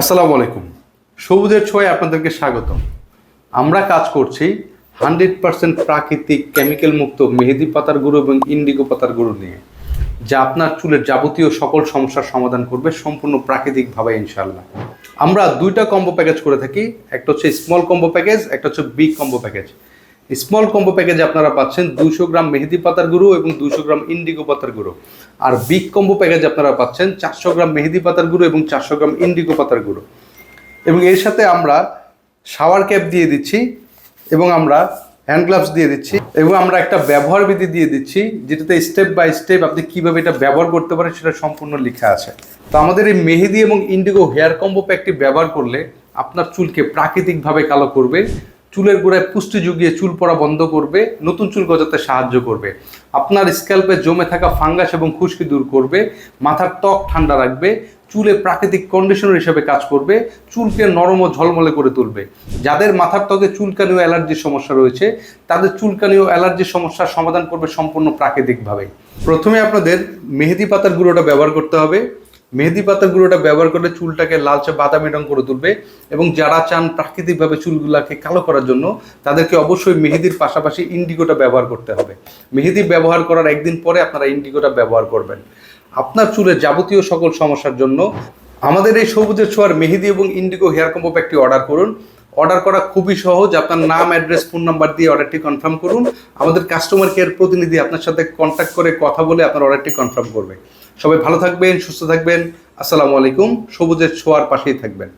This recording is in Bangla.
আসসালামু আলাইকুম। সবুজের ছোঁয়ায় আপনাদেরকে স্বাগতম। আমরা কাজ করছি হান্ড্রেড পার্সেন্ট প্রাকৃতিক কেমিক্যাল মুক্ত মেহেদি পাতার গুঁড়ো এবং ইন্ডিগো পাতার গুঁড়ো নিয়ে, যা আপনার চুলের যাবতীয় সকল সমস্যার সমাধান করবে সম্পূর্ণ প্রাকৃতিকভাবে ইনশাল্লাহ আমরা দুইটা কম্বো প্যাকেজ করে থাকি, একটা হচ্ছে স্মল কম্বো প্যাকেজ একটা হচ্ছে big combo package small combo প্যাকেজে আপনারা পাচ্ছেন দুশো গ্রাম মেহেদি পাতার গুঁড়ো এবং দুশো গ্রাম ইন্ডিগো পাতার গুঁড়ো। আর বিগ কম্বো প্যাকেজে আপনারা পাচ্ছেন চারশো গ্রাম মেহেদি পাতার গুঁড়ো এবং চারশো গ্রাম ইন্ডিগো পাতার গুঁড়ো। এবং এর সাথে আমরা শাওয়ার ক্যাপ দিয়ে দিচ্ছি এবং আমরা হ্যান্ড গ্লাভস দিয়ে দিচ্ছি এবং আমরা একটা ব্যবহার বিধি দিয়ে দিচ্ছি যেটাতে স্টেপ বাই স্টেপ আপনি কীভাবে এটা ব্যবহার করতে পারেন সেটা সম্পূর্ণ লেখা আছে। তো আমাদের এই মেহেদি এবং ইন্ডিগো হেয়ার কম্বো প্যাকটি ব্যবহার করলে আপনার চুলকে প্রাকৃতিকভাবে কালো করবে। চুলের গোড়ায় পুষ্টি জুগিয়ে চুল পড়া বন্ধ করবে, নতুন চুল গজাতে সাহায্য করবে। আপনার স্ক্যাল্পে জমে থাকা ফাঙ্গাস এবং খুশকি দূর করবে, মাথার ত্বক ঠান্ডা রাখবে, চুলে প্রাকৃতিক কন্ডিশনার হিসেবে কাজ করবে, চুলকে নরম ও ঝলমলে করে তুলবে। যাদের মাথার ত্বকে চুলকানি ও অ্যালার্জির সমস্যা রয়েছে, তাদের চুলকানি ও অ্যালার্জির সমস্যার সমাধান করবে সম্পূর্ণ প্রাকৃতিকভাবে প্রথমে আপনাদের মেহেদি পাতার গুঁড়োটা ব্যবহার করতে হবে। মেহেদি পাতার গুঁড়োটা ব্যবহার করলে চুলটাকে লালচে বাদামি রং করে তুলবে এবং যারা চান প্রাকৃতিকভাবে চুলগুলাকে কালো করার জন্য, তাদেরকে অবশ্যই মেহেদির পাশাপাশি ইন্ডিগোটা ব্যবহার করতে হবে। মেহেদি ব্যবহার করার একদিন পরে আপনারা ইন্ডিগোটা ব্যবহার করবেন। আপনার চুলের যাবতীয় সকল সমস্যার জন্য আমাদের এই সবুজের ছোঁয়ার মেহেদি এবং ইন্ডিগো হেয়ার কম্বো একটি অর্ডার করুন। অর্ডার করা খুবই সহজ। আপনার নাম, অ্যাড্রেস, ফোন নাম্বার দিয়ে অর্ডারটি কনফার্ম করুন। আমাদের কাস্টমার কেয়ার প্রতিনিধি আপনার সাথে কন্ট্যাক্ট করে কথা বলে আপনার অর্ডারটি কনফার্ম করবে। সবাই ভালো থাকবেন, সুস্থ থাকবেন। আসসালামু আলাইকুম। সবুজের ছোঁয়ার পাশেই থাকবেন।